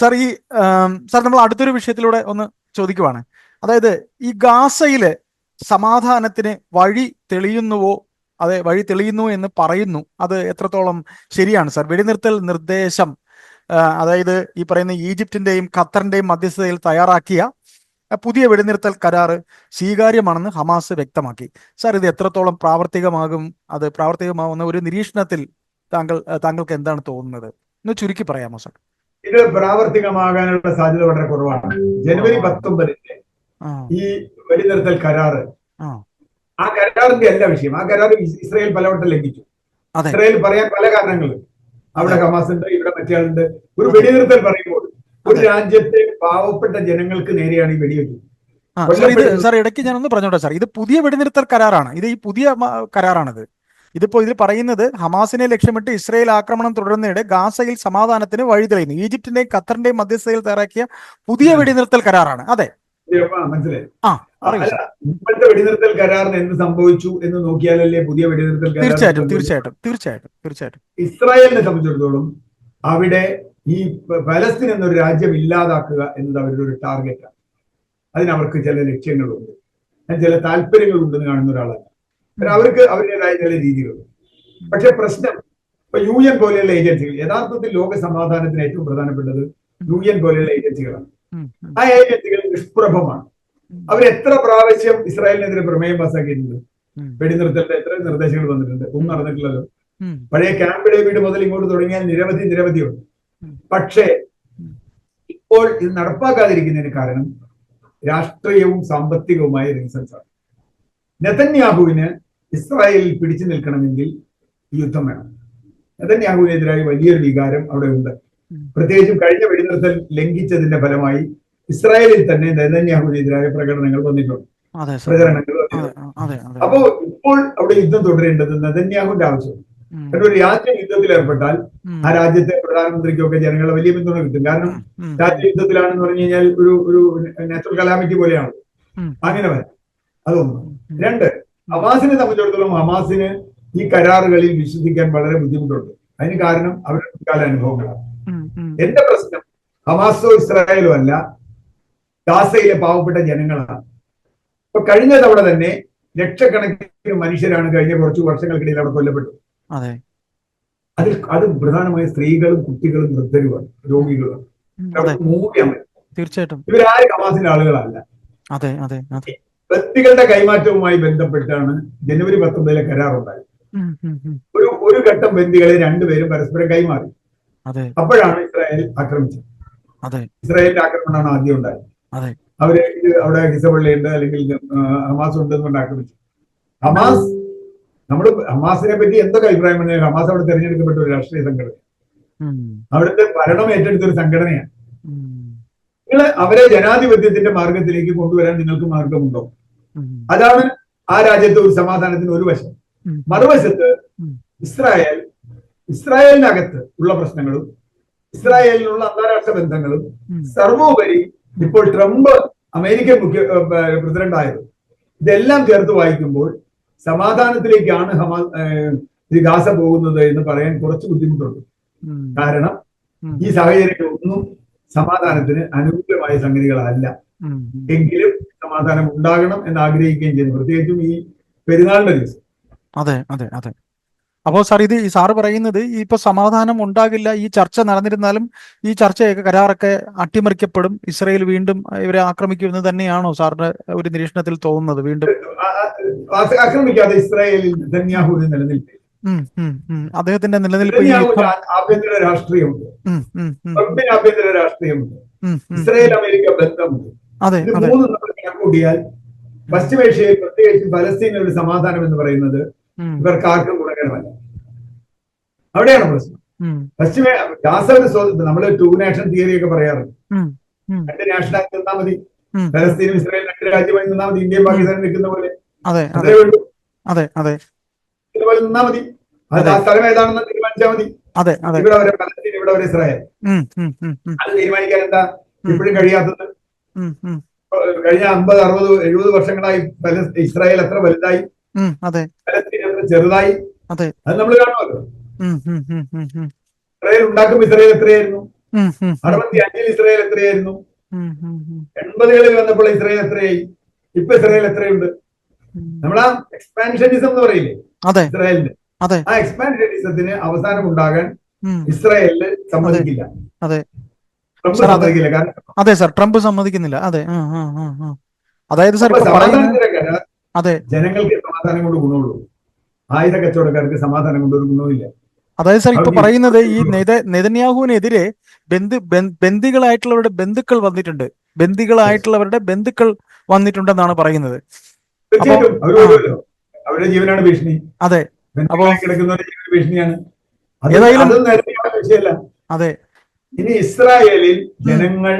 Sir ഈ sir നമ്മൾ അടുത്തൊരു വിഷയത്തിലൂടെ ഒന്ന് ചോദിക്കുവാണ്. അതായത് ഈ ഗാസയിലെ സമാധാനത്തിന് വഴി തെളിയുന്നുവോ? അതെ വഴി തെളിയുന്നു എന്ന് പറയുന്നു. അത് എത്രത്തോളം ശരിയാണ് സാർ വെടിനിർത്തൽ നിർദ്ദേശം അതായത് ഈ പറയുന്ന ഈജിപ്തിന്റെയും ഖത്തറിന്റെയും മധ്യസ്ഥതയിൽ തയ്യാറാക്കിയ പുതിയ വെടിനിർത്തൽ കരാറ് സ്വീകാര്യമാണെന്ന് ഹമാസ് വ്യക്തമാക്കി. സാർ ഇത് എത്രത്തോളം പ്രാവർത്തികമാകും? അത് പ്രാവർത്തികമാവുന്ന ഒരു നിരീക്ഷണത്തിൽ താങ്കൾ താങ്കൾക്ക് എന്താണ് തോന്നുന്നത്? ഒന്ന് ചുരുക്കി പറയാമോ സാർ ഇത് പ്രാവർത്തികമാകാനുള്ള സാധ്യത വളരെ കുറവാണ്. ജനുവരി പത്തൊമ്പതിന് ഈ വെടിനിർത്തൽ കരാറ്. ആ. കരാറിന്റെ അല്ല വിഷയം ആ കരാർ ഇസ് ഇസ്രായേൽ പലവട്ടം ലംഘിച്ചു. ഇസ്രായേൽ പറയാൻ പല കാരണങ്ങളുണ്ട് അവിടെ ഹമാസ് ഉണ്ട് ഇവിടെ മറ്റേ ആളുണ്ട് ഒരു വെടിനിർത്തൽ പറയുമ്പോൾ ഒരു രാജ്യത്തെ പാവപ്പെട്ട ജനങ്ങൾക്ക് നേരെയാണ് ഈ വെടിവെക്കുന്നത് സാർ ഇടയ്ക്ക് ഞാനൊന്ന് പറഞ്ഞോട്ടെ സാർ. ഇത് പുതിയ വെടിനിർത്തൽ കരാറാണ്. ഇത് ഈ പുതിയ കരാറാണിത്. ഇതിപ്പോ ഇതിൽ പറയുന്നത് ഹമാസിനെ ലക്ഷ്യമിട്ട് ഇസ്രയേൽ ആക്രമണം തുടരുന്നതിടെ ഗാസയിൽ സമാധാനത്തിന് വഴി തെളിയുന്നു ഈജിപ്തിന്റെയും ഖത്തറിന്റെയും മധ്യസ്ഥതയിൽ തയ്യാറാക്കിയ പുതിയ വെടിനിർത്തൽ കരാറാണ്. അതെ. ഇപ്പോഴത്തെ വെടിനിർത്തൽ കരാറിന് എന്ത് സംഭവിച്ചു എന്ന് നോക്കിയാലല്ലേ പുതിയ വെടിനിർത്തൽ കരാർ തീർച്ചയായിട്ടും. തീർച്ചയായിട്ടും തീർച്ചയായിട്ടും തീർച്ചയായിട്ടും. ഇസ്രായേലിനെ സംബന്ധിച്ചിടത്തോളം അവിടെ ഈ ഫലസ്തീൻ എന്നൊരു രാജ്യം ഇല്ലാതാക്കുക എന്നത് അവരുടെ ഒരു ടാർഗറ്റാണ്. അതിനവർക്ക് ചില ലക്ഷ്യങ്ങളുണ്ട്. ചില താല്പര്യങ്ങളുണ്ടെന്ന് കാണുന്ന ഒരാളല്ല. അവർക്ക് അവരുടേതായ ചില രീതികളുണ്ട് പക്ഷെ പ്രശ്നം ഇപ്പൊ യു എൻ പോലെയുള്ള ഏജൻസികൾ യഥാർത്ഥത്തിൽ ലോക സമാധാനത്തിന് ഏറ്റവും പ്രധാനപ്പെട്ടത് യു എൻ പോലെയുള്ള ഏജൻസികളാണ്. ആ ഏജൻസികൾ നിഷ്പ്രഭമാണ്. അവർ എത്ര പ്രാവശ്യം ഇസ്രായേലിനെതിരെ പ്രമേയം പാസ്സാക്കിയിട്ടുണ്ട് വെടിനിർത്തലിന്റെ എത്ര നിർദ്ദേശങ്ങൾ വന്നിട്ടുണ്ട്? ഒന്നും നടന്നിട്ടില്ലല്ലോ. പഴയ ക്യാമ്പ് ഡേവിഡ് മുതൽ ഇങ്ങോട്ട് തുടങ്ങിയാൽ നിരവധി നിരവധിയുണ്ട്. പക്ഷേ ഇപ്പോൾ ഇത് നടപ്പാക്കാതിരിക്കുന്നതിന് കാരണം രാഷ്ട്രീയവും സാമ്പത്തികവുമായ റീസൺസ് ആണ്. നെതന്യാഹുവിന് ഇസ്രായേലിൽ പിടിച്ചു നിൽക്കണമെങ്കിൽ യുദ്ധം വേണം. നെതന്യാഹുവിനെതിരായി വലിയൊരു വികാരം അവിടെ ഉണ്ട്. പ്രത്യേകിച്ചും കഴിഞ്ഞ വെടിനിർത്തൽ ലംഘിച്ചതിന്റെ ഫലമായി ഇസ്രായേലിൽ തന്നെ നെതന്യാഹുവിനെതിരായ പ്രകടനങ്ങൾ വന്നിട്ടുണ്ട്. പ്രചരണങ്ങൾ അപ്പോ ഇപ്പോൾ അവിടെ യുദ്ധം തുടരേണ്ടത് നെതന്യാഹുവിന്റെ ആവശ്യം കാരണം ഒരു രാജ്യം യുദ്ധത്തിൽ ഏർപ്പെട്ടാൽ ആ രാജ്യത്തെ പ്രധാനമന്ത്രിക്കൊക്കെ ജനങ്ങളെ വലിയ പിന്തുണ കിട്ടും. കാരണം രാജ്യ യുദ്ധത്തിലാണെന്ന് പറഞ്ഞു കഴിഞ്ഞാൽ ഒരു ഒരു നാച്ചുറൽ കലാമിറ്റി പോലെയാണ് അങ്ങനെ വരാം. അതൊന്ന്. രണ്ട് ഹമാസിനെ സംബന്ധിച്ചിടത്തോളം ഹമാസിന് ഈ കരാറുകളിൽ വിശ്വസിക്കാൻ വളരെ ബുദ്ധിമുട്ടുണ്ട്. അതിന് കാരണം അവരുടെ കാല അനുഭവങ്ങളാണ്. എന്റെ പ്രശ്നം ഹമാസോ ഇസ്രായേലോ അല്ല ഗാസയിലെ പാവപ്പെട്ട ജനങ്ങളാണ്. ഇപ്പൊ കഴിഞ്ഞ തവണ തന്നെ ലക്ഷക്കണക്കിന് മനുഷ്യരാണ് കഴിഞ്ഞ കുറച്ച് വർഷങ്ങൾക്കിടയിൽ അവിടെ കൊല്ലപ്പെട്ടത്. അതെ. അതിൽ അത് പ്രധാനമായും സ്ത്രീകളും കുട്ടികളും വൃദ്ധരുമാണ് രോഗികളുമാണ്. തീർച്ചയായിട്ടും. ഇവരാരും ഹമാസിന്റെ ആളുകളല്ല. അതെ അതെ. വ്യക്തികളുടെ കൈമാറ്റവുമായി ബന്ധപ്പെട്ടാണ് ജനുവരി പത്തൊമ്പതിലെ കരാറുണ്ടായത്. ഒരു ഒരു ഘട്ടം ബന്ദികളെ രണ്ടുപേരും പരസ്പരം കൈമാറി. അപ്പോഴാണ് ഇസ്രായേൽ ആക്രമിച്ചത്. ഇസ്രായേലിന്റെ ആക്രമണമാണ് ആദ്യം ഉണ്ടായത്. അവർ അവിടെ ഹിസബള്ളിയുണ്ട് അല്ലെങ്കിൽ ഹമാസ് ഉണ്ട് എന്നുകൊണ്ട് ആക്രമിച്ചു. ഹമാസ് നമ്മൾ ഹമാസിനെ പറ്റി എന്തൊക്കെ അഭിപ്രായം പറഞ്ഞാൽ ഹമാസ് അവിടെ തെരഞ്ഞെടുക്കപ്പെട്ട ഒരു രാഷ്ട്രീയ സംഘടന അവിടുത്തെ ഭരണം ഏറ്റെടുത്ത ഒരു സംഘടനയാണ്. നിങ്ങൾ അവരെ ജനാധിപത്യത്തിന്റെ മാർഗത്തിലേക്ക് കൊണ്ടുവരാൻ നിങ്ങൾക്ക് മാർഗമുണ്ടോ അതാണ് ആ രാജ്യത്തെ ഒരു സമാധാനത്തിന് ഒരു വശം. മറുവശത്ത് ഇസ്രായേൽ ഇസ്രായേലിനകത്ത് ഉള്ള പ്രശ്നങ്ങളും ഇസ്രായേലിനുള്ള അന്താരാഷ്ട്ര ബന്ധങ്ങളും. സർവോപരി ഇപ്പോൾ ട്രംപ് അമേരിക്കൻ മുഖ്യ പ്രസിഡന്റ് ആയത് ഇതെല്ലാം ചേർത്ത് വായിക്കുമ്പോൾ സമാധാനത്തിലേക്കാണ് ഹമാ ഗാസ പോകുന്നത് എന്ന് പറയാൻ കുറച്ച് ബുദ്ധിമുട്ടുണ്ട്. കാരണം ഈ സാഹചര്യത്തിൽ സാഹചര്യങ്ങളൊന്നും സമാധാനത്തിന് അനുകൂലമായ സംഗതികളല്ല. എങ്കിലും സമാധാനം ഉണ്ടാകണം എന്ന് ആഗ്രഹിക്കുകയും ചെയ്യുന്നു. പ്രത്യേകിച്ചും ഈ പെരുന്നാളിന്റെ ദിവസം. അതെ അതെ അതെ. അപ്പോൾ സാർ ഇത് ഈ സാറ് പറയുന്നത് ഇപ്പൊ സമാധാനം ഉണ്ടാകില്ല ഈ ചർച്ച നടന്നിരുന്നാലും ഈ ചർച്ചയൊക്കെ കരാറൊക്കെ അട്ടിമറിക്കപ്പെടും. ഇസ്രയേൽ വീണ്ടും ഇവരെ ആക്രമിക്കുമെന്ന് തന്നെയാണോ സാറിന്റെ ഒരു നിരീക്ഷണത്തിൽ തോന്നുന്നത് വീണ്ടും? ആക്രമിക്കാതെ ഇസ്രായേലിൽ നിലനിൽപ്പ്. അദ്ദേഹത്തിന്റെ നിലനിൽപ്പ് യുദ്ധം ആ- ആഭ്യന്തര രാഷ്ട്രീയമുണ്ട്. ട്രംപിന് ആഭ്യന്തര രാഷ്ട്രീയമുണ്ട്. ഇസ്രായേൽ അമേരിക്ക ബന്ധമുണ്ട്. ഇത് മൂന്ന് നമ്മൾ കണക്കൂട്ടിയാൽ പശ്ചിമേഷ്യയിൽ പ്രത്യേകിച്ച് പലസ്തീനിൽ ഒരു സമാധാനം എന്ന് പറയുന്നത് ഇവർക്ക് ആർക്കും ഗുണകരമല്ല. അവിടെയാണ് പ്രശ്നം. പശ്ചിമ ഗാസ ഒരു നമ്മൾ നമ്മൾ ടു നാഷൻ തിയറി ഒക്കെ പറയാറുണ്ട്. രണ്ട് നാഷണായി നിന്നാൽ മതി. പലസ്തീനും ഇസ്രായേൽ രണ്ട് രാജ്യമായി നിന്നാൽ മതി. ഇന്ത്യയും പാകിസ്ഥാനും നിൽക്കുന്ന പോലെ. അതെ അതെ. അതേ വേണ്ടൂ അതെ അതെ. ഇതുപോലെ നിന്നാൽ മതി. അത് ആ സ്ഥലം ഏതാണെന്ന് തീരുമാനിച്ചാൽ മതി. ഇവിടെ വരെ പലസ്തീൻ ഇവിടെ ഒരു ഇസ്രായേൽ അത് തീരുമാനിക്കാൻ എന്താ? ഇപ്പോഴും കഴിയാത്തത്? കഴിഞ്ഞ അമ്പത് അറുപത് എഴുപത് വർഷങ്ങളായി ഇസ്രായേൽ എത്ര വലുതായി? ഫലസ്തീൻ അതെ. എത്ര ചെറുതായി? അതെ. നമ്മൾ കാണുമല്ലോ. ഇസ്രായേൽ ഉണ്ടാക്കുമ്പോൾ ഇസ്രായേൽ എത്രയായിരുന്നു? അറുപത്തി അഞ്ചിൽ ഇസ്രായേൽ എത്രയായിരുന്നു? എൺപതുകളിൽ വന്നപ്പോൾ ഇസ്രായേൽ എത്രയായി? ഇപ്പൊ ഇസ്രായേൽ എത്രയുണ്ട്. നമ്മളാ എക്സ്പാൻഷനിസം എന്ന് പറയില്ലേ? ഇസ്രായേലിന്റെ. ആ എക്സ്പാൻഷനിസത്തിന് അവസാനം ഉണ്ടാകാൻ ഉം. ഇസ്രായേലിന് സമ്മതിക്കില്ല. അതെ. അത്. സാർ ട്രംപ് സമ്മതിക്കുന്നില്ല. അതെ. അതായത് സാർ അതെ. ജനങ്ങൾക്ക് സമാധാനം കൊണ്ട് ഗുണമുള്ളൂ. ആയുധ കച്ചവടക്കാർക്ക് സമാധാനം കൊണ്ട് ഒരു ഗുണവുമില്ല അതായത് സാർ ഇപ്പൊ പറയുന്നത് ഈ നെത നെതന്യാഹുവിനെതിരെ ബന്ധു ബന്ദികളായിട്ടുള്ളവരുടെ ബന്ധുക്കൾ വന്നിട്ടുണ്ട്. ബന്ദികളായിട്ടുള്ളവരുടെ ബന്ധുക്കൾ വന്നിട്ടുണ്ടെന്നാണ് പറയുന്നത്. അവരുടെ ജീവനാണ് ഭീഷണി. അതെ. അപ്പൊ കിടക്കുന്നവരുടെ ഭീഷണിയാണ്. അത് ഇനി ഇസ്രായേലിൽ ജനങ്ങൾ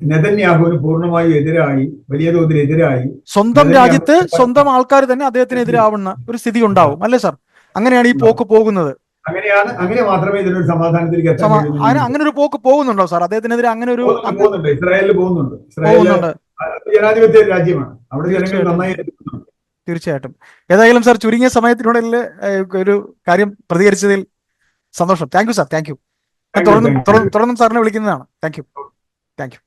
നെതന്യാഹുവിന് പൂർണമായി എതിരായി വലിയ തോതിൽ എതിരായി. സ്വന്തം രാജ്യത്ത് സ്വന്തം ആൾക്കാർ തന്നെ അദ്ദേഹത്തിന് എതിരാവുന്ന ഒരു സ്ഥിതി ഉണ്ടാവും. അല്ലേ സാർ? അങ്ങനെയാണ് ഈ പോക്ക് പോകുന്നത്. അങ്ങനെയാണ് അങ്ങനെ മാത്രമേ ഇതിനൊരു സമാധാനത്തിലേക്ക് എത്താൻ അങ്ങനെ ഒരു പോക്ക് പോകുന്നുണ്ടോ സാർ? അദ്ദേഹത്തിനെതിരെ അങ്ങനെ ഒരു പോകുന്നുണ്ട്, ഇസ്രായേലിൽ പോകുന്നുണ്ട്. ഇസ്രായേലിൽ ജനാധിപത്യ രാജ്യമാണ്. അവിടെ ജനങ്ങൾ നന്നായി. തീർച്ചയായിട്ടും. ഏതായാലും സാർ ചുരുങ്ങിയ സമയത്തിനുള്ളിൽ ഒരു കാര്യം പ്രതികരിച്ചതിൽ സന്തോഷം. Thank you sir thank you തുടർന്നും തുടർന്നും സാറിനെ വിളിക്കുന്നതാണ്. Thank you thank you